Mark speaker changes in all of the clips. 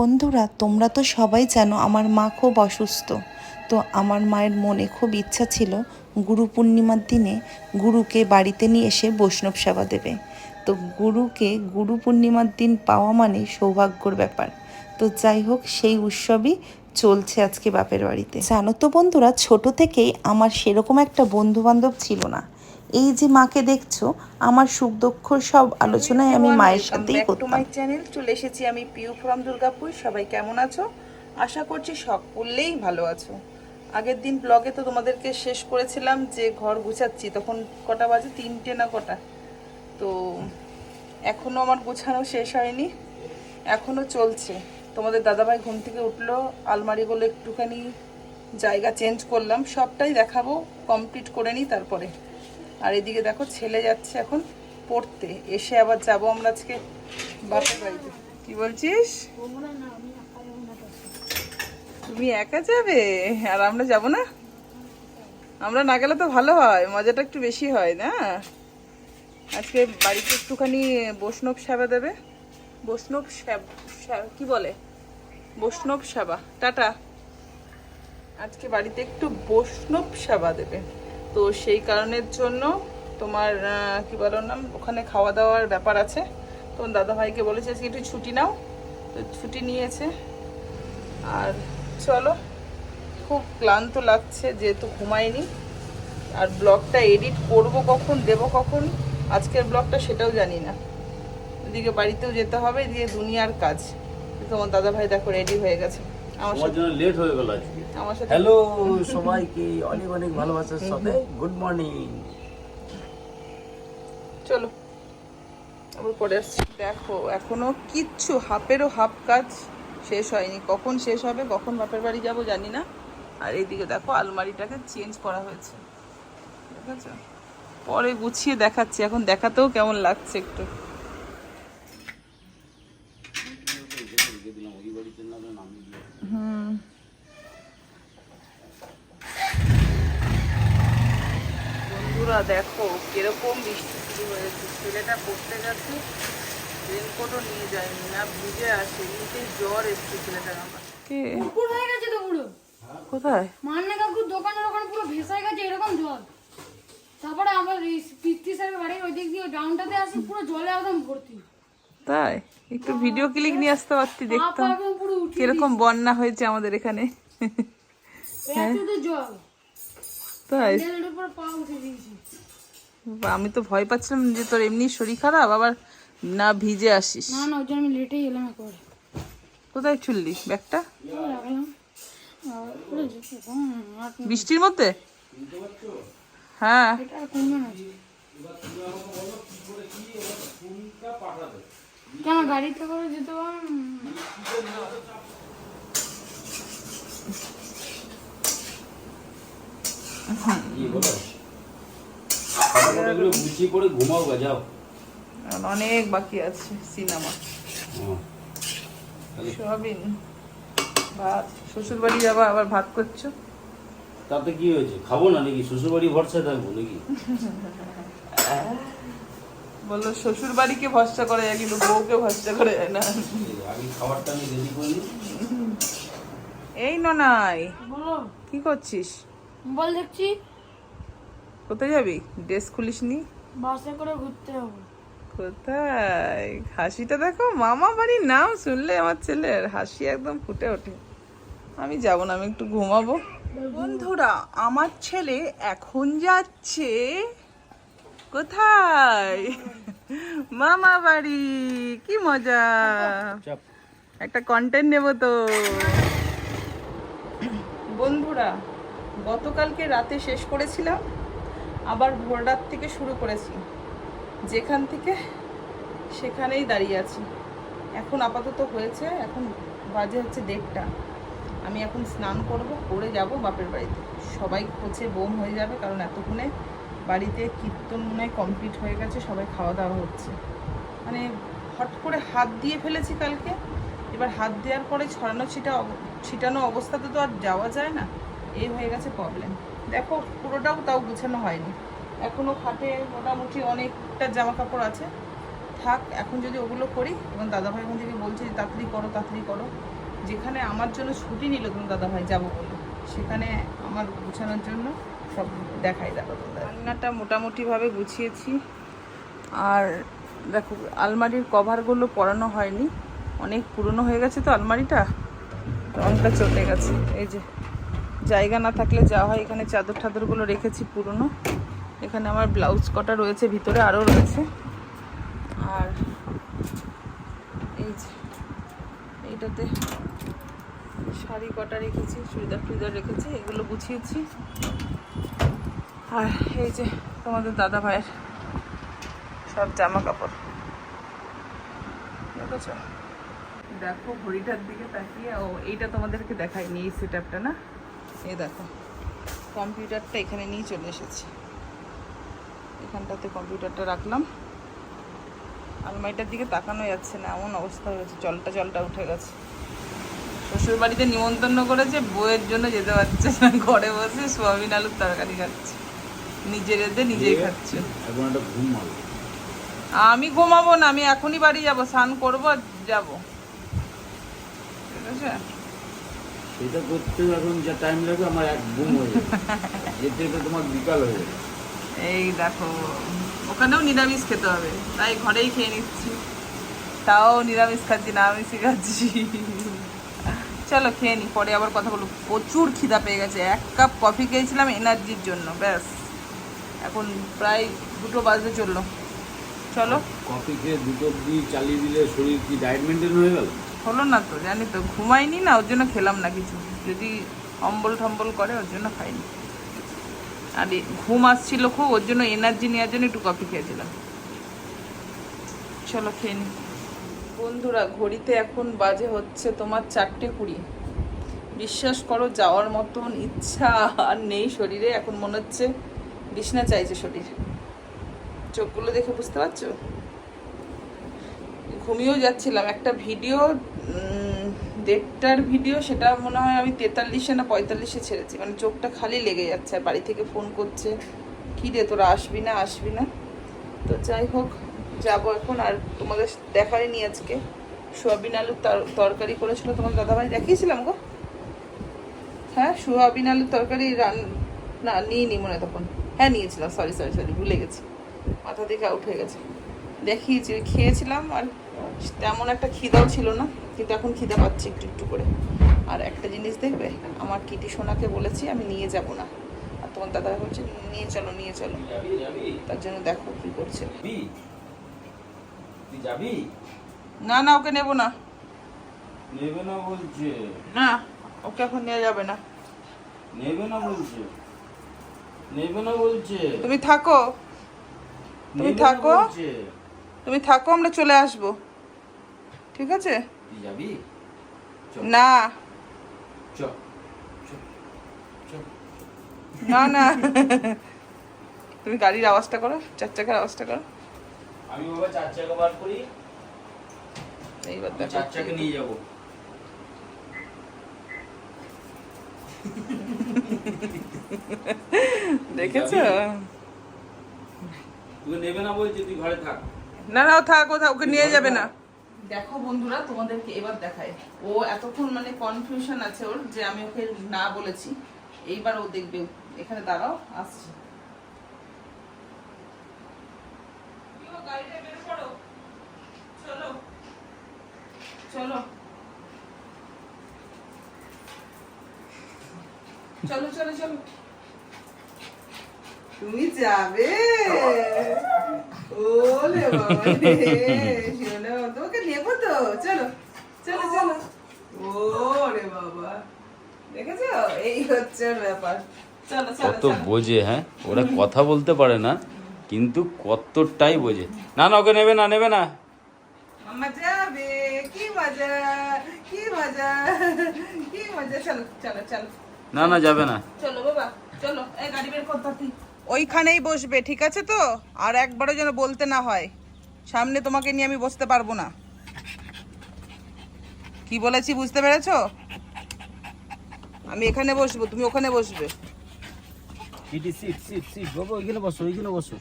Speaker 1: বন্ধুরা, তোমরা তো সবাই জানো আমার মা খুব অসুস্থ। তো আমার মায়ের মনে খুব ইচ্ছা ছিল গুরু পূর্ণিমার দিনে গুরুকে বাড়িতে নিয়ে এসে বৈষ্ণব সেবা দেবে। তো গুরুকে গুরু পূর্ণিমার দিন পাওয়া মানে সৌভাগ্যর ব্যাপার। তো যাই হোক, সেই উৎসবই চলছে আজকে বাপের বাড়িতে। জানো তো বন্ধুরা, ছোট থেকেই আমার সেরকম একটা বন্ধু বান্ধব ছিল না। এই যে মাকে দেখছ আমার সুখ দুঃখর সব আলোচনায় আমি মায়ের সাথেই করতাম।
Speaker 2: মাই চ্যানেল চলে এসেছি আমি পিউ ফ্রম দুর্গাপুর সবাই কেমন আছো? আশা করছি সব সকলেই ভালো আছো। আগের দিন ব্লগে তো তোমাদেরকে শেষ করেছিলাম যে ঘর গুছাচ্ছি তখন কটা বাজে? তিনটে না কটা? তো এখনও আমার গোছানো শেষ হয়নি এখনও চলছে। তোমাদের দাদাভাই ঘুম থেকে উঠল আলমারিগুলো একটুখানি জায়গা চেঞ্জ করলাম সবটাই দেখাবো কমপ্লিট করে নিই তারপরে। আর এদিকে দেখো ছেলে যাচ্ছে এখন পড়তে। এসে আবার যাব আমরা আজকে বাপের বাড়িতে। কি বলছিস? তুমি একা যাবে? আর আমরা যাব না? আমরা না গেলে তো ভালো হয়, মজাটা একটু বেশি হয়, না? আজকে বাড়িতে একটুখানি বৈষ্ণব সেবা দেবে। বৈষ্ণব কি বলে? বৈষ্ণব সেবা। টাটা। আজকে বাড়িতে একটু বৈষ্ণব সেবা দেবে। তো সেই কারণের জন্য তোমার কি বলো নাম? ওখানে খাওয়া দাওয়ার ব্যাপার আছে। তোমার দাদা ভাইকে বলেছে, আজকে একটু ছুটি নাও। তো ছুটি নিয়েছে। আর চলো, খুব ক্লান্ত লাগছে, যেহেতু ঘুমাইনি। আর ব্লগটা এডিট করব কখন, দেব কখন? আজকের ব্লগটা সেটাও জানি না। এদিকে বাড়িতেও যেতে হবে, এদিকে দুনিয়ার কাজ। তোমার দাদা ভাই দেখো রেডি হয়ে গেছে। আমার
Speaker 3: জন্য লেট হয়ে গেল আজকে। হ্যালো সবাইকে অনেক অনেক ভালোবাসার সাথে। গুড মর্নিং
Speaker 2: চলো আবার পরে আসছি। দেখো এখনও কিচ্ছু হাফেরও হাফ কাজ শেষ হয়নি। কখন শেষ হবে কখন বাপের বাড়ি যাব জানি না। আর এইদিকে দেখো আলমারিটাকে চেঞ্জ করা হয়েছে। দেখেছ? পরে গুছিয়ে দেখাচ্ছি। এখন দেখাতেও কেমন লাগছে একটু। বন্ধুরা দেখো কীরকম বৃষ্টি শুরু হয়েছে। ছেলেটা পড়তে গেছে রেনকোটও নিয়ে যায়নি না ভিজে আসে এমনিতেই জ্বর এসছে ছেলেটার আমার। কে?
Speaker 4: হয়ে গেছে তো পুরো।
Speaker 2: কোথায়?
Speaker 4: মান্না কাকুর দোকানের ওখানে পুরো ভেসে গেছে এরকম জল তারপরে আমার বাড়ির ওই দিক দিয়ে ডাউনটাতে আসি পুরো জলে একদম ভর্তি।
Speaker 2: তাই? একটু ভিডিও ক্লিক নিয়ে আসতে পারতি দেখতাম। কীরকম বন্যা হয়েছে আমাদের এখানে।
Speaker 4: জল।
Speaker 2: তাই? আমি তো ভয় পাচ্ছিলাম যে তোর এমনি শরীর খারাপ আবার না ভিজে আসিস।
Speaker 4: না না ওই জন্য আমি লেটেই এলাম একবার।
Speaker 2: কোথায় চুললি ব্যাগটা? বৃষ্টির মধ্যে? হ্যাঁ।
Speaker 4: কেন গাড়িতে করে যেতে
Speaker 3: কি বলো খাবারগুলো গুছিয়ে করে ঘুমাও গা যাও
Speaker 2: অনেক বাকি আছে সিনেমা। সোয়াবিন ভাত। শ্বশুর বাড়ি যাবা আবার ভাত করছ?
Speaker 3: তাতে কি হয়েছে? খাব না নাকি? শ্বশুর বাড়ি ভরসায় থাকব নাকি?
Speaker 2: বলল শ্বশুর বাড়িকে ভরসা করে যায় কিন্তু বউকে ভরসা করে যায় না।
Speaker 3: এই আগে খাবারটা আমি রেডি করে
Speaker 2: এই ননাই
Speaker 4: বলো।
Speaker 2: কি করছিস?
Speaker 4: মোবাইল দেখছি।
Speaker 2: কোথায় যাবি? ড্রেস খুলিস নি
Speaker 4: বাসে করে ঘুরতে হবে
Speaker 2: কোথায়? হাসিটা দেখো মামা বাড়ির নাম শুনলে আমার ছেলের হাসি একদম ফুটে ওঠে। আমি যাব না আমি একটু ঘুমাবো। বন্ধুরা আমার ছেলে এখন যাচ্ছে কোথায়? মামা বাড়ি কি মজা। একটা কন্টেন্ট নেব তো। বন্ধুরা গতকালকে রাতে শেষ করেছিলাম, আবার ভোর রাত থেকে শুরু করেছি। যেখান থেকে সেখানেই দাঁড়িয়ে আছি। এখন আপাতত হয়েছে, এখন বাজে হচ্ছে দেড়টা। আমি এখন স্নান করব করে যাব বাপের বাড়িতে। সবাই খোঁজে বোম হয়ে যাবে, কারণ এতক্ষণে বাড়িতে কীর্তন মনে কমপ্লিট হয়ে গেছে, সবাই খাওয়া দাওয়া হচ্ছে। মানে হট করে হাত দিয়ে ফেলেছি কালকে, এবার হাত দেওয়ার পরে ছড়ানো ছিটা ছিটানো অবস্থাতে তো আর যাওয়া যায় না। এই হয়ে গেছে প্রবলেম দেখো, পুরোটাও তাও গুছানো হয়নি। এখনও খাটে মোটামুটি অনেকটা জামা কাপড় আছে। থাক, এখন যদি ওগুলো করি, এবং দাদাভাই এখন থেকে বলছে যে, তাড়াতাড়ি করো তাড়াতাড়ি করো। যেখানে আমার জন্য ছুটি নিল তুমি দাদাভাই, যাব বলে। সেখানে আমার গুছানোর জন্য সব দেখাই দাদা রান্নাটা মোটামুটিভাবে গুছিয়েছি। আর দেখো, আলমারির কভারগুলো পরানো হয়নি। অনেক পুরনো হয়ে গেছে তো আলমারিটা। রংটা চটে গেছে। এই যে জায়গা না থাকলে যা হয়। এখানে চাদর টাদরগুলো রেখেছি পুরনো। এখানে আমার ব্লাউজ কটা রয়েছে, ভিতরে আরও রয়েছে। আর এই যে, এইটাতে শাড়ি কটা রেখেছি, চুড়িদার টুড়িদার রেখেছি, এগুলো গুছিয়েছি। আর এই যে তোমাদের দাদা ভাইয়ের সব জামা কাপড় দেখেছ? দেখো, ঘড়িটার দিকে তাকিয়ে, ও এইটা তোমাদেরকে দেখায়নি, এই সেট না? এই দেখো কম্পিউটারটা এখানে নিয়ে চলে এসেছি। এখানটাতে কম্পিউটারটা রাখলাম। আলমারিটার দিকে তাকানো যাচ্ছে না এমন অবস্থা হয়েছে জলটা জলটা উঠে গেছে। শ্বশুর বাড়িতে নিমন্ত্রণ করেছে বইয়ের জন্য যেতে পারছে না ঘরে বসে সোয়াবিন আলুর তরকারি খাচ্ছে। নিজের এতে নিজেই খাচ্ছে। আমি ঘুমাবো না আমি এখনই বাড়ি যাব স্নান করব যাব। ঠিক আছে?
Speaker 3: সেটা করতে এখন যা টাইম লাগবে আমার এক ঘুম হয়ে যাবে। যেতে যেতে তোমার বিকাল হয়ে যাবে।
Speaker 2: এই দেখো ওখানেও নিরামিষ খেতে হবে তাই ঘরেই খেয়ে নিচ্ছি। তাও নিরামিষ খাচ্ছি না আমিষই খাচ্ছি। চলো খেয়ে নি পরে আবার কথা বলব। প্রচুর খিদা পেয়ে গেছে এক কাপ কফি খেয়েছিলাম এনার্জির জন্য ব্যাস। এখন প্রায় দুটো বাজতে চলল। চলো।
Speaker 3: কফি খেয়ে দুটো অব্দি চালিয়ে দিলে শরীর কি ডায়েট মেনটেন হয়ে গেল?
Speaker 2: হলো না তো, জানি তো। ঘুমাইনি না, ওর জন্য খেলাম না কিছু। যদি অম্বল টম্বল করে, ওর জন্য খাইনি। আর, ঘুম আসছিল খুব, ওর জন্য এনার্জি নেওয়ার জন্য একটু কফি খেয়েছিলাম। চলো খেয়ে নি। বন্ধুরা, ঘড়িতে এখন বাজে হচ্ছে তোমার চারটে কুড়ি। বিশ্বাস করো, যাওয়ার মতন ইচ্ছা আর নেই শরীরে। এখন মনে হচ্ছে বিছনা চাইছে শরীর। চোখগুলো দেখে বুঝতে পারছ? ঘুমিয়েও যাচ্ছিলাম। একটা ভিডিও দেড়টার ভিডিও সেটা মনে হয় আমি তেতাল্লিশে না পঁয়তাল্লিশে ছেড়েছি। মানে চোখটা খালি লেগে যাচ্ছে। আর বাড়ি থেকে ফোন করছে, কী রে, তোরা আসবি না আসবি না? তো যাই হোক, যাব এখন। আর তোমাদের দেখাই নি আজকে। সোয়াবিন আলুর তরকারি করেছিল তোমার দাদাভাই। দেখিয়েছিলাম গো। হ্যাঁ সোয়াবিন আলুর তরকারি রান, না, নিয়ে নি মনে তখন। হ্যাঁ নিয়েছিলাম। সরি সরি সরি ভুলে গেছি। মাথা থেকে হয়ে গেছে। দেখিয়েছি খেয়েছিলাম। আর তেমন একটা খিদাও ছিল না। কিন্তু এখন খিদা পাচ্ছে একটু একটু করে। আর একটা জিনিস দেখবে? আমার কিটি সোনাকে বলেছি আমি নিয়ে যাব না। আর তোমার দাদা বলছে নিয়ে চলো নিয়ে চলো। তার জন্য দেখো কি করছে।
Speaker 3: যাবি?
Speaker 2: না না ওকে নেব না।
Speaker 3: নেবে না বলছে।
Speaker 2: না ওকে এখন নেওয়া যাবে না।
Speaker 3: নেবে না বলছে। নেবে না বলছে।
Speaker 2: তুমি থাকো। তুমি থাকো। তুমি থাকো আমরা চলে আসব। ঠিক আছে?
Speaker 3: যাবি
Speaker 2: না। না না। তুমি গাড়ির আওয়াজটা করো চার চাকার আওয়াজটা করো।
Speaker 3: আমি বাবা চার চাকা বার করি।
Speaker 2: এইবার দেখো
Speaker 3: চার চাকা নিয়ে যাব।
Speaker 2: দেখেছ?
Speaker 3: তুই নেবে না বলছে তুই ঘরে থাক।
Speaker 2: না না থাক, ওকে নিয়ে যাবে না। দেখো বন্ধুরা তোমাদেরকে এবার দেখায় ও এতক্ষণ মানে কনফিউশন আছে ওর যে আমি ওকে না বলেছি। এইবার ও দেখবে। এখানে দাঁড়াও আসছে। চলো। চলো। চলো চলো চলো। তুমি যাবে। ওলে বাবা রে তোমাকে নেব তো চলো চলো চলো ওরে বাবা দেখেছ এই হচ্ছে ওর ব্যাপার চলো চলো
Speaker 3: কত বোঝে হ্যাঁ? ওরা কথা বলতে পারে না কিন্তু কতটাই বোঝে। না না ওকে নেবে না নেবে না।
Speaker 2: যাবে কি মজা কি মজা কি মজা। চলো চলো চলো।
Speaker 3: না না যাবে না।
Speaker 2: চলো বাবা চলো এই গাড়ি বের কর ওইখানেই বসবে ঠিক আছে তো? আর একবারও যেন বলতে না হয়। সামনে তোমাকে নিয়ে আমি বসতে পারব না। কি বলেছি বুঝতে পেরেছ? আমি এখানে বসবো তুমি ওখানে বসবে।
Speaker 3: সিট সিট সিট সিট বাবা ওইখানে বসো ওইখানে বসো।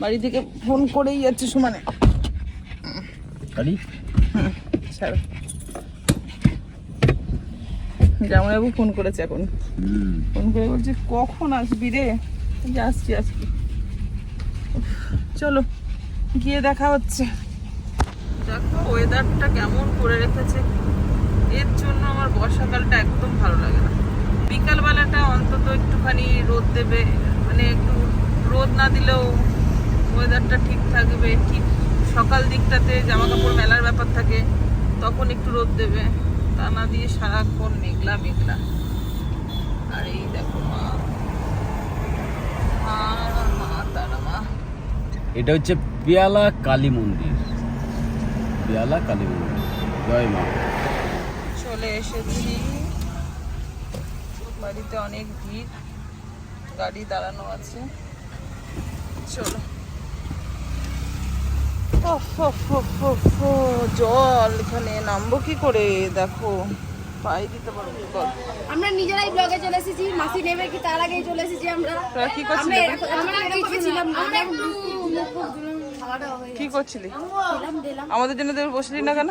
Speaker 2: বাড়ি থেকে ফোন করেই যাচ্ছে সমানে।
Speaker 3: গাড়ি
Speaker 2: ছাড়ো। জামাইবাবু ফোন করেছে এখন। ফোন করে বলছে কখন আসবি রে? আসছি আসছি। উফ, চলো গিয়ে দেখা হচ্ছে। দেখো ওয়েদারটা কেমন করে রেখেছে। আমার বর্ষাকালটা একদম ভালো লাগে না। বিকালবেলাটা অন্তত একটুখানি রোদ দেবে মানে একটু রোদ না দিলেও ওয়েদারটা ঠিক থাকবে। ঠিক সকাল দিকটাতে জামা কাপড় মেলার ব্যাপার থাকে, তখন একটু রোদ দেবে। তা না দিয়ে সারাক্ষণ মেঘলা মেঘলা। আর এই দেখো
Speaker 3: এটা হচ্ছে পেয়ালা কালী মন্দির। পেয়ালা কালী মন্দির। জয় মা।
Speaker 2: চলে এসেছি। বাড়িতে অনেক ভিড়। গাড়ি দাঁড়ানো আছে। চলো। জল। এখানে নামবো কি করে? দেখো পায়ে দিতে পারব
Speaker 4: আমরা নিজেরাই ব্লগে চলে এসেছি। মাসি নেবে কি তার আগেই চলে এসেছি আমরা।
Speaker 2: কি
Speaker 4: এরকম- আমরা কিছু ছিলাম আমরা একটু
Speaker 2: কি করছিলি? আমাদের জন্য তোর বসলি না কেন?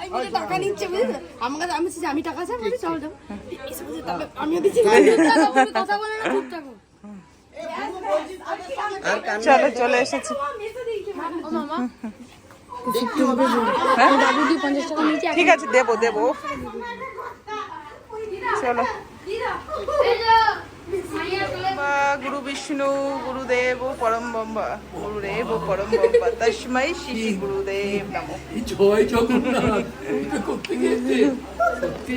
Speaker 4: পঞ্চাশ টাকা টাকা আমি যে আমি টাকা চাই বলি চল যাব দিচ্ছি। কথা বলে না চুপ থাকো
Speaker 2: চলো চলে এসেছি ঠিক আছে দেবো দেবো চলো বা গুরু বিষ্ণু গুরুদেব পরম ব্রহ্মা গুরুদেব পরম ব্রহ্মা তস্মৈ শ্রী গুরুদেব নমো
Speaker 3: জয় জগন্নাথ তুমি করতে গিয়েছে সত্যি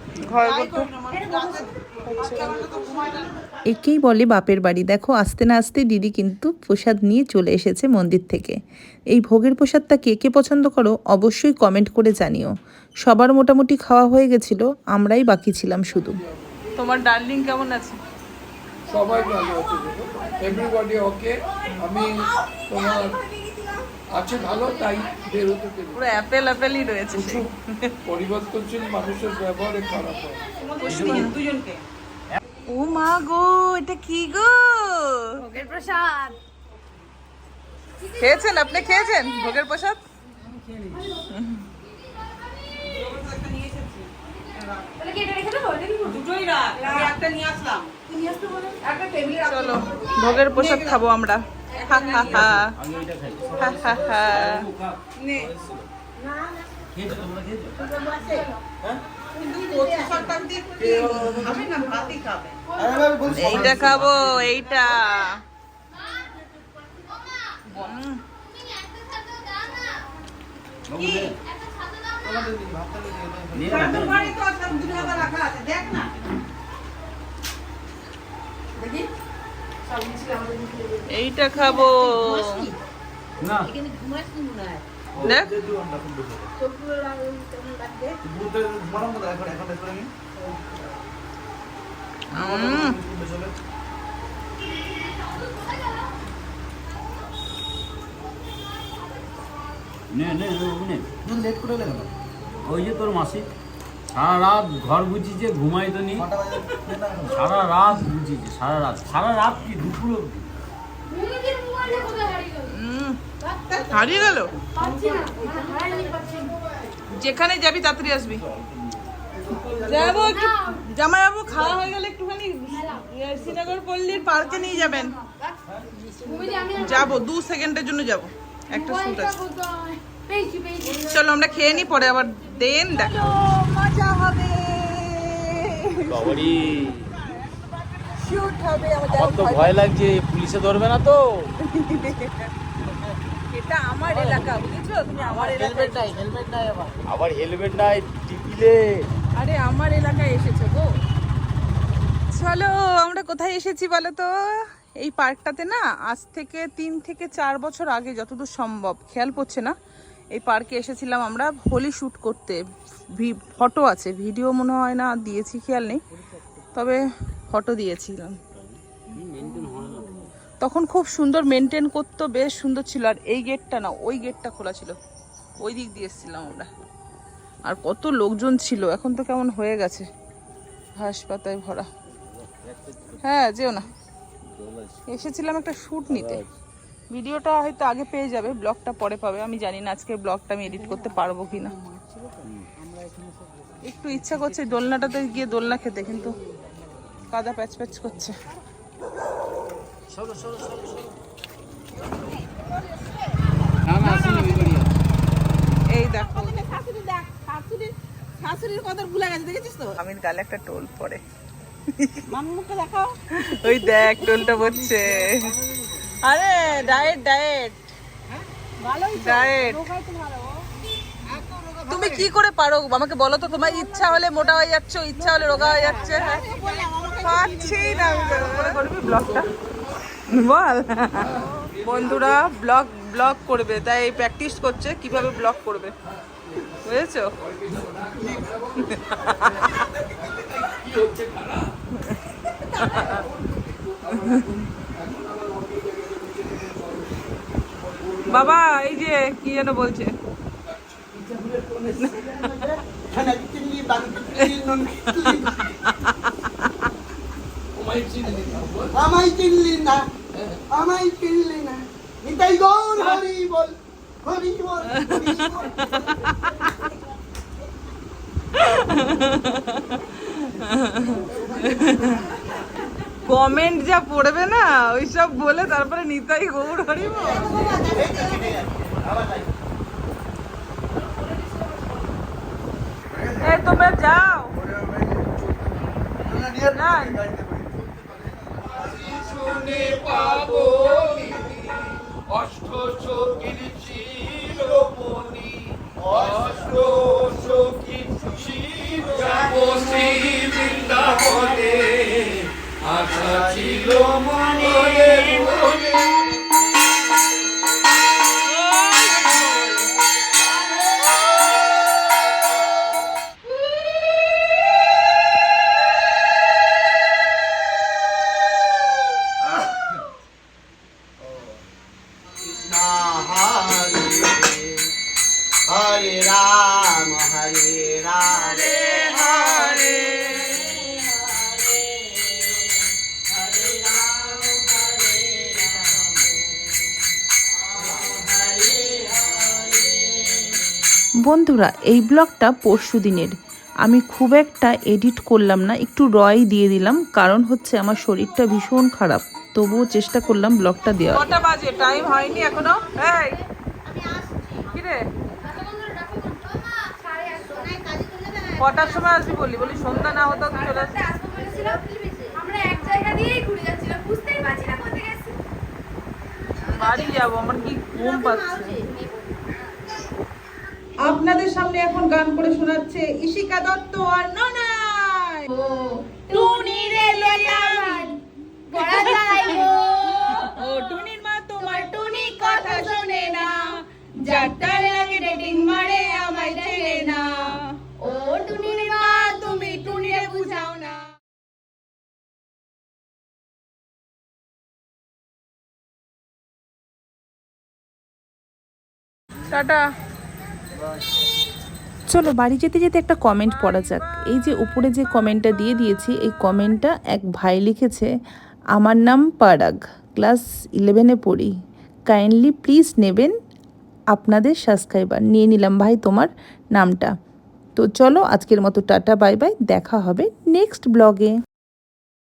Speaker 1: একেই বলে বাপের বাড়ি। দেখো আসতে না আসতে দিদি কিন্তু প্রসাদ নিয়ে চলে এসেছে মন্দির থেকে। এই ভোগের প্রসাদটা কে কে পছন্দ করো অবশ্যই কমেন্ট করে জানিও। সবার মোটামুটি খাওয়া হয়ে গেছিল আমরাই বাকি ছিলাম শুধু।
Speaker 2: তোমার ডার্লিং কেমন আছে?
Speaker 5: সবাই ভালো আছে। এভরিবডি ওকে আমি তোমার আছে ভালো তাই বেরোতে পুরো
Speaker 2: অ্যাপেল অ্যাপেলই রয়েছে।
Speaker 5: পরিবর্তনশীল মানুষের ব্যবহারে খারাপ হয়।
Speaker 2: ও মা গো এটা কি গো?
Speaker 4: ভোগের প্রসাদ।
Speaker 2: খেয়েছেন আপনি? খেয়েছেন ভোগের প্রসাদ? চলো ভোগের প্রসাদ খাব আমরা। এইটা খাব এইটা উম,
Speaker 3: বাবু দে। নিয়ে নে, নে।
Speaker 2: এইটা খাব।
Speaker 3: না।
Speaker 2: দেখ। উম,
Speaker 3: নে নে নে, বাবু নে ওই যে তোর মাসি। সারা রাত ঘর বুঝিছে ঘুমাই তো নি। সারা রাত বুঝিছে সারা রাত। সারা রাত কি দুপুর অব্দি
Speaker 4: হারিয়ে গেল? মানে।
Speaker 2: যেখানে যাবি তাড়াতাড়ি আসবি। যাব একটু জামাই বাবু খাওয়া হয়ে গেলে একটুখানি শ্রীনগর পল্লীর পার্কে নিয়ে যাবেন। যাব দু সেকেন্ডের জন্য যাব। একটা শুট আছে। চলো আমরা খেয়ে নি পরে আবার দেন দেখা। মজা হবে। শুট হবে
Speaker 3: আমার ভয় লাগছে পুলিশে ধরবে না তো।
Speaker 2: এটা আমার এলাকা বুঝেছ? তুমি আমার এলাকায়
Speaker 3: আবার হেলমেট নাই টিপিলে।
Speaker 2: আরে আমার এলাকায় এসেছ গো। চলো আমরা কোথায় এসেছি বলো তো? এই পার্কটাতে না আজ থেকে তিন থেকে চার বছর আগে যতদূর সম্ভব খেয়াল পড়ছে না? এই পার্কে এসেছিলাম আমরা হোলি শ্যুট করতে। ফটো আছে, ভিডিও মনে হয় না, দিয়েছি, খেয়াল নেই। তবে ফটো দিয়েছিলাম। তখন খুব সুন্দর মেনটেন করতো, বেশ সুন্দর ছিল। আর এই গেটটা না, ওই গেটটা খোলা ছিল। ওই দিক দিয়ে এসেছিলাম আমরা। আর কত লোকজন ছিল, এখন তো কেমন হয়ে গেছে। ঘাস পাতায় ভরা। হ্যাঁ যেও না। এসেছিলাম একটা শ্যুট নিতে। ভিডিওটা হয়তো আগে পেয়ে যাবে ব্লগটা পরে পাবে। আমি জানি না আজকে ব্লগটা আমি এডিট করতে পারব কি না একটু ইচ্ছা করছে দোলনাটাতে গিয়ে দোলনা খেতে কিন্তু কাদা প্যাচ প্যাচ করছে। এই দেখো। শাশুড়ির কথা ভুলে গেছে দেখেছিস তো আমির গালে একটা টোল পড়ে মামুকে দেখাও। ওই দেখ টোলটা পড়ছে আরে ডায়েট ডায়েট ডায়েট তুমি কি করে পারো? আমাকে বলো তো তোমার ইচ্ছা হলে মোটা হয়ে যাচ্ছ ইচ্ছা হলে রোগা হয়ে যাচ্ছে হ্যাঁ। পাচ্ছি না। ব্লগটা বল। বন্ধুরা ব্লগ ব্লগ করবে তাই প্র্যাকটিস করছে কীভাবে ব্লগ করবে। বুঝেছ? বাবা এই যে কি যেন বলছে
Speaker 6: আমায় চিনলি না আমায় চিনলি না নিতাই গৌর হরি বল হরি বল হরি বল।
Speaker 2: কমেন্ট যা পড়বে না, ওইসব বলে তারপরে নিতাই গৌর হরিব। এই, তোমরা যাও। না
Speaker 5: শুনে বৃন্দাবনে ছিল মনে মনে
Speaker 1: বন্ধুরা, এই ব্লগটা পরশু দিনের। আমি খুব একটা এডিট করলাম না, একটু রয় দিয়ে দিলাম, কারণ হচ্ছে আমার শরীরটা ভীষণ খারাপ। তবুও চেষ্টা করলাম ব্লগটা দেওয়া
Speaker 2: কটা বাজে টাইম হয়নি এখনও। এই। কটার সময় আসবি বলি সন্ধ্যা না হতো চলে
Speaker 4: আমরা এক জায়গা দিয়েই ঘুরে যাচ্ছিলাম বুঝতেই পারছি না কোথায় গেছি
Speaker 2: বাড়ি যাব, আমার কি ঘুম পাচ্ছে। আপনাদের সামনে এখন গান করে শোনাচ্ছে ইশিকা দত্ত আর ননাই
Speaker 4: টুনি রে যাইবো।
Speaker 2: ও টুনির মা তোমার টুনি কথা শোনে না লাগে ডেটিং মারে আমায় চেনে না।
Speaker 4: ও টুনির মা তুমি টুনিরে বুঝাও না।
Speaker 2: টাটা।
Speaker 1: চলো, বাড়ি যেতে যেতে একটা কমেন্ট পড়া যাক। এই যে উপরে যে কমেন্টটা দিয়ে দিয়েছি, এই কমেন্টটা এক ভাই লিখেছে, আমার নাম পারাগ ক্লাস ইলেভেনে পড়ি। কাইন্ডলি প্লিজ নেবেন আপনাদের সাবস্ক্রাইবার নিয়ে নিলাম ভাই তোমার নামটা। তো চলো, আজকের মতো টাটা বাই বাই দেখা হবে নেক্সট ব্লগে